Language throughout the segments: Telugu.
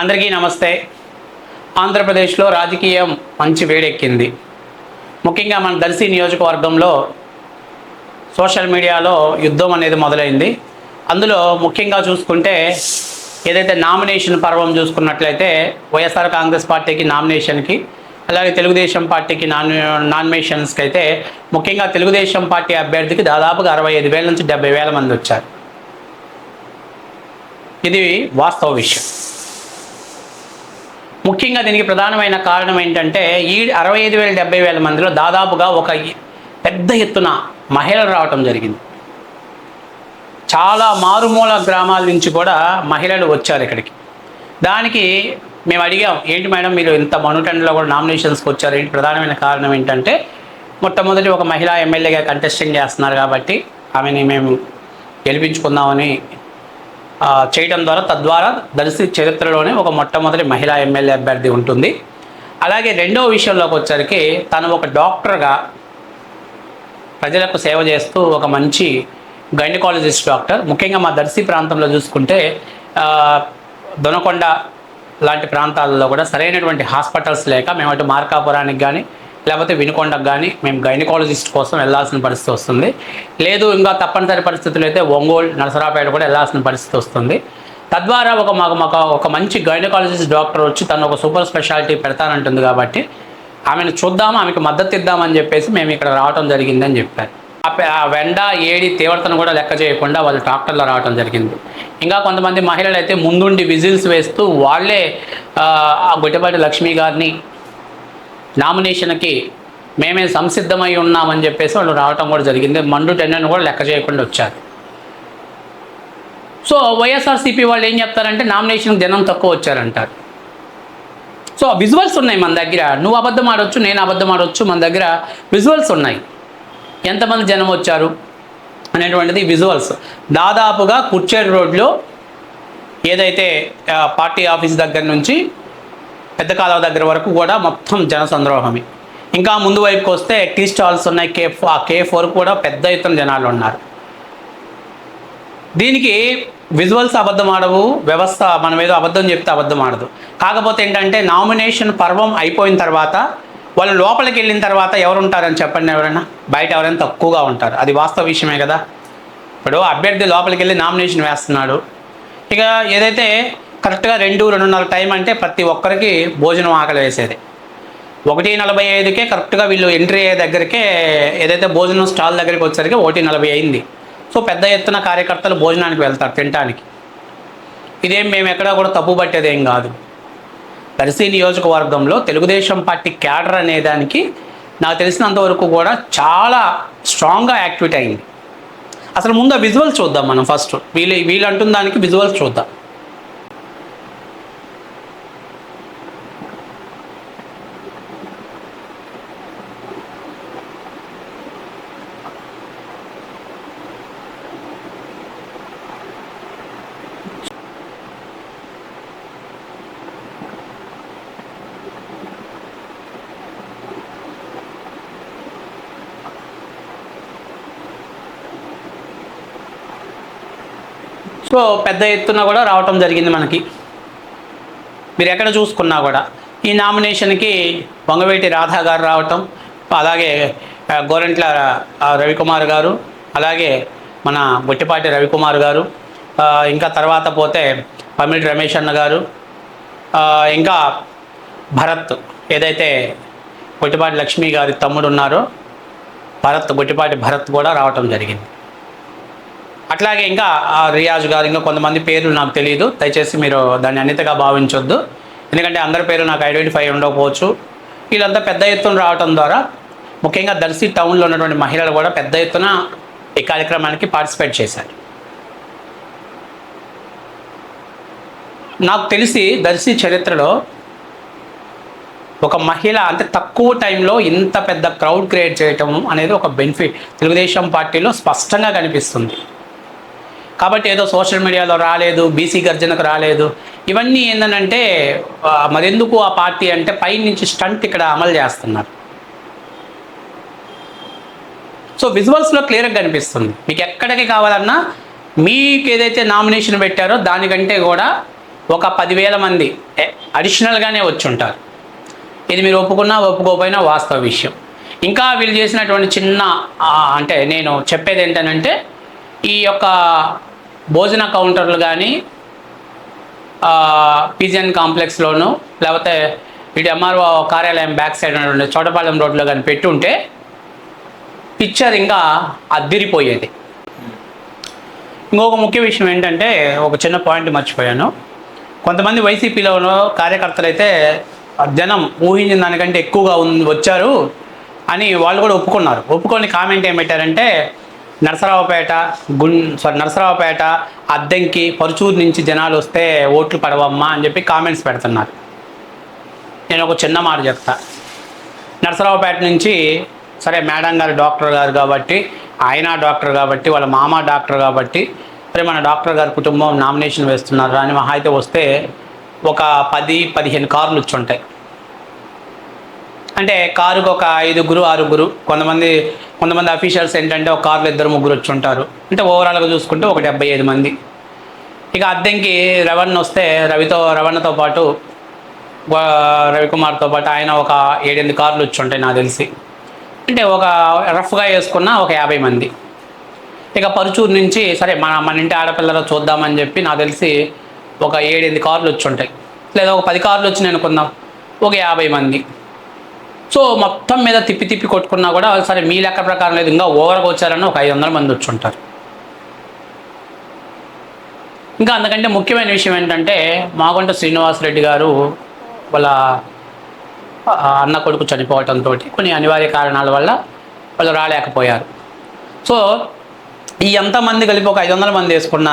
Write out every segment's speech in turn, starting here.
అందరికీ నమస్తే. ఆంధ్రప్రదేశ్లో రాజకీయం మంచి వేడెక్కింది. ముఖ్యంగా మన దర్శి నియోజకవర్గంలో సోషల్ మీడియాలో యుద్ధం అనేది మొదలైంది. అందులో ముఖ్యంగా చూసుకుంటే ఏదైతే నామినేషన్ పర్వం చూసుకున్నట్లయితే వైఎస్ఆర్ కాంగ్రెస్ పార్టీకి నామినేషన్కి అలాగే తెలుగుదేశం పార్టీకి నాన్ నామినేషన్స్కి అయితే ముఖ్యంగా తెలుగుదేశం పార్టీ అభ్యర్థికి దాదాపుగా అరవై ఐదు వేల నుంచి డెబ్బై వేల మంది వచ్చారు. ఇది వాస్తవ విషయం. ముఖ్యంగా దీనికి ప్రధానమైన కారణం ఏంటంటే ఈ అరవై ఐదు వేల డెబ్బై వేల మందిలో దాదాపుగా ఒక పెద్ద ఎత్తున మహిళలు రావటం జరిగింది. చాలా మారుమూల గ్రామాల నుంచి కూడా మహిళలు వచ్చారు ఇక్కడికి. దానికి మేము అడిగాం ఏంటి మేడం మీరు ఇంత మనుటెండ్లో కూడా నామినేషన్స్కి వచ్చారు? ఏంటి ప్రధానమైన కారణం ఏంటంటే మొట్టమొదటి ఒక మహిళా ఎమ్మెల్యేగా కంటెస్టింగ్ చేస్తున్నారు కాబట్టి ఆమెని మేము గెలిపించుకుందామని చేయడం ద్వారా తద్వారా దర్శి చరిత్రలోనే ఒక మొట్టమొదటి మహిళా ఎమ్మెల్యే అభ్యర్థి ఉంటుంది. అలాగే రెండవ విషయంలోకి వచ్చరికి తను ఒక డాక్టర్గా ప్రజలకు సేవ చేస్తూ ఒక మంచి గైనకాలజిస్ట్ డాక్టర్. ముఖ్యంగా మా దర్శి ప్రాంతంలో చూసుకుంటే దొనకొండ లాంటి ప్రాంతాలలో కూడా సరైనటువంటి హాస్పిటల్స్ లేక మేము అటు మార్కాపురానికి కానీ లేకపోతే వినుకొండకు కానీ మేము గైనకాలజిస్ట్ కోసం వెళ్ళాల్సిన పరిస్థితి వస్తుంది. లేదు ఇంకా తప్పనిసరి పరిస్థితులు అయితే ఒంగోలు నరసరాపేట కూడా వెళ్ళాల్సిన పరిస్థితి వస్తుంది. తద్వారా ఒక మాకు మాకు ఒక మంచి గైనకాలజిస్ట్ డాక్టర్ వచ్చి తను ఒక సూపర్ స్పెషాలిటీ పెడతానంటుంది కాబట్టి ఆమెను చూద్దాము ఆమెకు మద్దతు ఇద్దామని చెప్పేసి మేము ఇక్కడ రావడం జరిగిందని చెప్పారు. ఆ వెండ ఏడి తీవ్రతను కూడా లెక్క చేయకుండా వాళ్ళు ట్రాక్టర్లో రావడం జరిగింది. ఇంకా కొంతమంది మహిళలు అయితే ముందుండి విజిల్స్ వేస్తూ వాళ్ళే ఆ, గుడ్డపాటి లక్ష్మి గారిని నామినేషన్కి మేమే సంసిద్ధమై ఉన్నామని చెప్పేసి వాళ్ళు రావటం కూడా జరిగింది. మండు టెండర్ని కూడా లెక్క చేయకుండా వచ్చారు. సో వైఎస్ఆర్సీపీ వాళ్ళు ఏం చెప్తారంటే నామినేషన్కి జనం తక్కువ వచ్చారంటారు. సో విజువల్స్ ఉన్నాయి మన దగ్గర. నువ్వు అబద్ధం ఆడొచ్చు నేను అబద్ధం ఆడొచ్చు మన దగ్గర విజువల్స్ ఉన్నాయి. ఎంతమంది జనం వచ్చారు అనేటువంటిది విజువల్స్. దాదాపుగా కుర్చేడు రోడ్లో ఏదైతే పార్టీ ఆఫీస్ దగ్గర నుంచి పెద్ద కాలువ దగ్గర వరకు కూడా మొత్తం జన సంద్రోహమే ఇంకా ముందు వైపుకి వస్తే టీ స్టాల్స్ ఉన్నాయి కే ఆ కే ఫోర్ కూడా పెద్ద ఎత్తున జనాలు ఉన్నారు. దీనికి విజువల్స్ అబద్ధం ఆడవు వ్యవస్థ మనం ఏదో అబద్ధం చెప్తే అబద్ధం ఆడదు. కాకపోతే ఏంటంటే నామినేషన్ పర్వం అయిపోయిన తర్వాత వాళ్ళు లోపలికి వెళ్ళిన తర్వాత ఎవరు ఉంటారని చెప్పండి ఎవరైనా? బయట ఎవరైనా తక్కువగా ఉంటారు. అది వాస్తవ విషయమే కదా. ఇప్పుడు అభ్యర్థి లోపలికి వెళ్ళి నామినేషన్ వేస్తున్నాడు. ఇక ఏదైతే కరెక్ట్గా రెండు రెండున్నర టైం అంటే ప్రతి ఒక్కరికి భోజనం ఆకలి వేసేది. ఒకటి నలభై ఐదుకే కరెక్ట్గా వీళ్ళు ఎంట్రీ అయ్యే దగ్గరికే ఏదైతే భోజనం స్టాల్ దగ్గరికి వచ్చేసరికి ఒకటి నలభై అయింది. సో పెద్ద ఎత్తున కార్యకర్తలు భోజనానికి వెళ్తారు తినటానికి. ఇదేం మేము ఎక్కడా కూడా తప్పు పట్టేదేం కాదు. దర్శి నియోజకవర్గంలో తెలుగుదేశం పార్టీ క్యాడర్ అనే దానికి నాకు తెలిసినంత వరకు కూడా చాలా స్ట్రాంగ్గా యాక్టివేట్ అయింది. అసలు ముందు విజువల్స్ చూద్దాం మనం ఫస్ట్. వీళ్ళు వీళ్ళు అంటున్న దానికి విజువల్స్ చూద్దాం. సో పెద్ద ఎత్తున కూడా రావటం జరిగింది మనకి. మీరు ఎక్కడ చూసుకున్నా కూడా ఈ నామినేషన్కి వంగవేటి రాధా గారు రావటం అలాగే గోరెంట్ల గోరంట్ల రవికుమార్ గారు అలాగే మన బొట్టిపాటి రవికుమార్ గారు ఇంకా తర్వాత పోతే పమిడి రమేష్ అన్న గారు ఇంకా భరత్ ఏదైతే బొట్టిపాటి లక్ష్మి గారి తమ్ముడు ఉన్నారో భరత్ బొట్టిపాటి భరత్ కూడా రావటం జరిగింది. అట్లాగే ఇంకా ఆ రియాజ్ గారు ఇంకా కొంతమంది పేర్లు నాకు తెలియదు దయచేసి మీరు దాన్ని అన్నితగా భావించొద్దు. ఎందుకంటే అందరి పేరు నాకు ఐడెంటిఫై ఉండకపోవచ్చు. వీళ్ళంతా పెద్ద ఎత్తున రావటం ద్వారా ముఖ్యంగా దర్శి టౌన్లో ఉన్నటువంటి మహిళలు కూడా పెద్ద ఎత్తున ఈ కార్యక్రమానికి పార్టిసిపేట్ చేశారు. నాకు తెలిసి దర్శి చరిత్రలో ఒక మహిళ అంటే తక్కువ టైంలో ఇంత పెద్ద క్రౌడ్ క్రియేట్ చేయటం అనేది ఒక బెనిఫిట్. తెలుగుదేశం పార్టీలో స్పష్టంగా కనిపిస్తుంది. కాబట్టి ఏదో సోషల్ మీడియాలో రాలేదు బీసీ గర్జనకు రాలేదు. ఇవన్నీ ఏంటంటే మరెందుకు ఆ పార్టీ అంటే పై నుంచి స్టంట్ ఇక్కడ అమలు చేస్తున్నారు. సో విజువల్స్లో క్లియర్గా కనిపిస్తుంది. మీకు ఎక్కడికి కావాలన్నా మీకు ఏదైతే నామినేషన్ పెట్టారో దానికంటే కూడా ఒక పదివేల మంది అడిషనల్గానే వచ్చి ఉంటారు ఇది మీరు ఒప్పుకున్నా ఒప్పుకోకపోయినా వాస్తవ విషయం. ఇంకా వీళ్ళు చేసినటువంటి చిన్న అంటే నేను చెప్పేది ఏంటనంటే ఈ యొక్క భోజన కౌంటర్లు కానీ పిజిఎన్ కాంప్లెక్స్లోను లేకపోతే ఇటు ఎంఆర్ఓ కార్యాలయం బ్యాక్ సైడ్ ఉండే చోటపాలెం రోడ్లో కానీ పెట్టుంటే పిక్చర్ ఇంకా అద్దిరిపోయేది. ఇంకొక ముఖ్య విషయం ఏంటంటే ఒక చిన్న పాయింట్ మర్చిపోయాను. కొంతమంది వైసీపీలో కార్యకర్తలు అయితే జనం ఊహించిన దానికంటే ఎక్కువగా ఉంది వచ్చారు అని వాళ్ళు కూడా ఒప్పుకున్నారు. ఒప్పుకొని కామెంట్ ఏం పెట్టారంటే నరసరావుపేట గున్ సారీ నరసరావుపేట అద్దెంకి పరుచూరు నుంచి జనాలు వస్తే ఓట్లు పడవమ్మా అని చెప్పి కామెంట్స్ పెడుతున్నారు. నేను ఒక చిన్న మాట చెప్తా. నరసరావుపేట నుంచి సరే మేడం గారు డాక్టర్ గారు కాబట్టి ఆయన డాక్టర్ కాబట్టి వాళ్ళ మామ డాక్టర్ కాబట్టి సరే మన డాక్టర్ గారి కుటుంబం నామినేషన్ వేస్తున్నారు అని మహా అయితే వస్తే ఒక పది పదిహేను కార్లు వచ్చి ఉంటాయి. అంటే కారుకు ఒక ఐదుగురు ఆరుగురు కొంతమంది కొంతమంది అఫీషియల్స్ ఏంటంటే ఒక కారులో ఇద్దరు ముగ్గురు వచ్చి ఉంటారు. అంటే ఓవరాల్గా చూసుకుంటే ఒక డెబ్బై ఐదు మంది. ఇక అద్దెంకి రవణ్ వస్తే రవితో రవణతో పాటు రవికుమార్తో పాటు ఆయన ఒక ఏడెనిమిది కార్లు వచ్చి ఉంటాయి నాకు తెలిసి. అంటే ఒక రఫ్గా వేసుకున్న ఒక యాభై మంది. ఇక పరుచూరు నుంచి సరే మన మన ఇంటి ఆడపిల్లలు చూద్దామని చెప్పి నాకు తెలిసి ఒక ఏడెనిమిది కార్లు వచ్చి ఉంటాయి. లేదా ఒక పది కార్లు వచ్చి నేను కొందాం ఒక యాభై మంది. సో మొత్తం మీద తిప్పి తిప్పి కొట్టుకున్నా కూడా సరే మీ లెక్క ప్రకారం లేదు. ఇంకా ఓవర్గా వచ్చారని ఒక ఐదు వందల మంది వచ్చి ఉంటారు ఇంకా అందుకంటే ముఖ్యమైన విషయం ఏంటంటే మాగుంట శ్రీనివాసరెడ్డి గారు వాళ్ళ అన్న కొడుకు చనిపోవటంతో కొన్ని అనివార్య కారణాల వల్ల వాళ్ళు రాలేకపోయారు. సో ఈ ఎంతమంది కలిపి ఒక ఐదు వందల మంది వేసుకున్న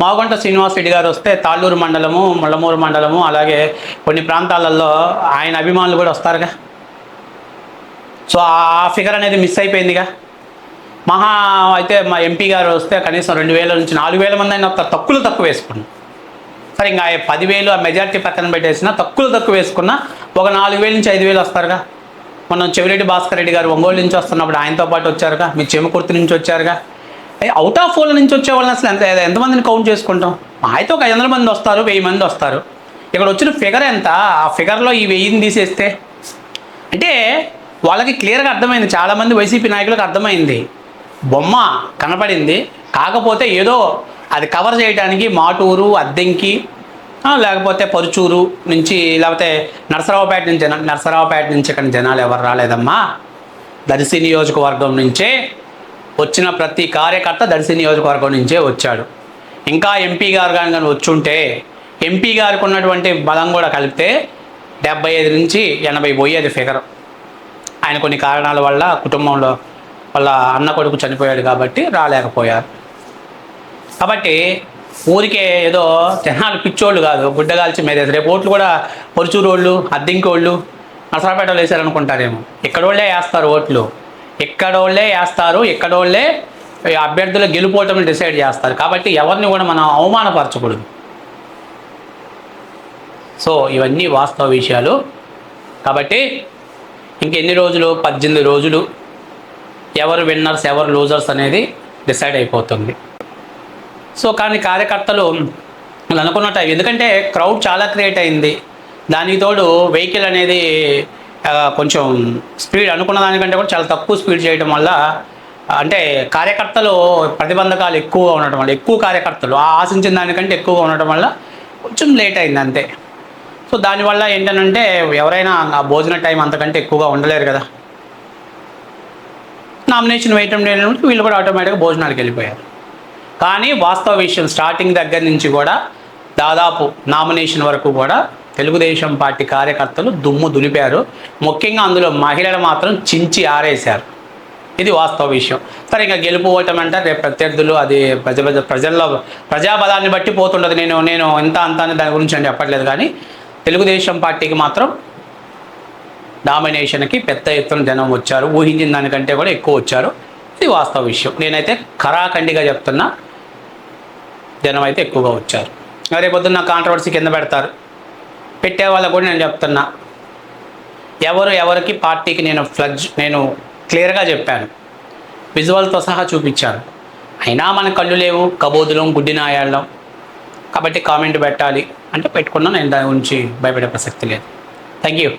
మాగుంట శ్రీనివాసరెడ్డి గారు వస్తే తాళ్ళూరు మండలము ముళ్ళమూరు మండలము అలాగే కొన్ని ప్రాంతాలలో ఆయన అభిమానులు కూడా వస్తారుగా. సో ఆ ఫిగర్ అనేది మిస్ అయిపోయిందిగా. మహా అయితే మా ఎంపీ గారు వస్తే కనీసం రెండు వేల నుంచి నాలుగు వేల మంది అయినా తక్కువలు తక్కువ వేసుకున్నాం. సరే ఇంకా పదివేలు ఆ మెజార్టీ పక్కన పెట్టేసిన తక్కువలు తక్కువ వేసుకున్న ఒక నాలుగు వేల నుంచి ఐదు వేలు వస్తారుగా. మనం చెవిరెడ్డి భాస్కర్ రెడ్డి గారు ఒంగోలు నుంచి వస్తున్నప్పుడు ఆయనతో పాటు వచ్చారుగా. మీ చెమకుర్తి నుంచి వచ్చారుగా. అవుట్ ఆఫ్ ఓల నుంచి వచ్చే వాళ్ళని అసలు ఎంత ఎంతమందిని కౌంట్ చేసుకుంటాం? మా అయితే ఒక ఐదు వందల మంది వస్తారు వెయ్యి మంది వస్తారు. ఇక్కడ వచ్చిన ఫిగర్ ఎంత? ఆ ఫిగర్లో ఈ వెయ్యిని తీసేస్తే. అంటే వాళ్ళకి క్లియర్గా అర్థమైంది. చాలామంది వైసీపీ నాయకులకు అర్థమైంది. బొమ్మ కనపడింది. కాకపోతే ఏదో అది కవర్ చేయడానికి మాటూరు అద్దెంకి లేకపోతే పరుచూరు నుంచి లేకపోతే నరసరావుపేట నుంచి నరసరావుపేట నుంచి ఇక్కడ జనాలు ఎవరు రాలేదమ్మా? దర్శి నియోజకవర్గం నుంచే వచ్చిన ప్రతి కార్యకర్త దర్శి నియోజకవర్గం నుంచే వచ్చాడు. ఇంకా ఎంపీ గారు కానీ కానీ వచ్చుంటే ఎంపీ గారికి ఉన్నటువంటి బలం కూడా కలిపితే డెబ్బై ఐదు నుంచి ఎనభై పోయేది ఫిగర్. ఆయన కొన్ని కారణాల వల్ల కుటుంబంలో వాళ్ళ అన్న కొడుకు చనిపోయాడు కాబట్టి రాలేకపోయారు. కాబట్టి ఊరికే ఏదో జనాలు పిచ్చోళ్ళు కాదు గుడ్డగాల్చి మీద రేపు ఓట్లు కూడా పొరుచూరు వాళ్ళు అద్దెంకి వాళ్ళు నసరాపేట వేసారనుకుంటారేమో ఎక్కడోళ్ళే వేస్తారు ఓట్లు. ఎక్కడోళ్ళే వేస్తారు ఎక్కడోళ్ళే అభ్యర్థుల గెలుపోవటం డిసైడ్ చేస్తారు. కాబట్టి ఎవరిని కూడా మనం అవమానపరచకూడదు. సో ఇవన్నీ వాస్తవ విషయాలు. కాబట్టి ఇంకెన్ని రోజులు? పద్దెనిమిది రోజులు. ఎవరు విన్నర్స్ ఎవరు లూజర్స్ అనేది డిసైడ్ అయిపోతుంది. సో కానీ కార్యకర్తలు వాళ్ళు అనుకున్నట్టు ఎందుకంటే క్రౌడ్ చాలా క్రియేట్ అయింది. దానికి తోడు వెహికల్ అనేది కొంచెం స్పీడ్ అనుకున్న దానికంటే కూడా చాలా తక్కువ స్పీడ్ చేయడం వల్ల అంటే కార్యకర్తలు ప్రతిబంధకాలు ఎక్కువగా ఉండటం వల్ల ఎక్కువ కార్యకర్తలు ఆశించిన దానికంటే ఎక్కువగా ఉండటం వల్ల కొంచెం లేట్ అయింది అంతే. సో దానివల్ల ఏంటంటే ఎవరైనా ఆ భోజన టైం అంతకంటే ఎక్కువగా ఉండలేరు కదా. నామినేషన్ వేయటం లేనప్పుడు వీళ్ళు కూడా ఆటోమేటిక్గా భోజనాలకు వెళ్ళిపోయారు. కానీ వాస్తవ విషయం స్టార్టింగ్ దగ్గర నుంచి కూడా దాదాపు నామినేషన్ వరకు కూడా తెలుగుదేశం పార్టీ కార్యకర్తలు దుమ్ము దులిపారు. ముఖ్యంగా అందులో మహిళలు మాత్రం చించి ఆరేశారు. ఇది వాస్తవ విషయం. సరే ఇంకా గెలుపు ఓటం అంటే రేపు ప్రత్యర్థులు అది ప్రజ ప్రజల్లో ప్రజాబలాన్ని బట్టి పోతుండదు. నేను నేను ఇంత అంత దాని గురించి అండి చెప్పట్లేదు. కానీ తెలుగుదేశం పార్టీకి మాత్రం డామినేషన్కి పెద్ద ఎత్తున జనం వచ్చారు. ఊహించిన దానికంటే కూడా ఎక్కువ వచ్చారు. ఇది వాస్తవ విషయం. నేనైతే ఖరాఖండిగా చెప్తున్నా జనం అయితే ఎక్కువగా వచ్చారు. రేపొద్దున్న కాంట్రవర్సీ కింద పెడతారు. పెట్టే వాళ్ళకు కూడా నేను చెప్తున్నా ఎవరు ఎవరికి పార్టీకి నేను ఫ్లడ్జ్ నేను క్లియర్గా చెప్పాను. విజువల్తో సహా చూపించాను. అయినా మన కళ్ళు లేవు కబోదులం గుడ్డినాయాళ్ళం. కాబట్టి కామెంట్ పెట్టాలి. అంటే పెట్టుకున్నా నేను దాని గురించి భయపడే ప్రసక్తి లేదు. Thank you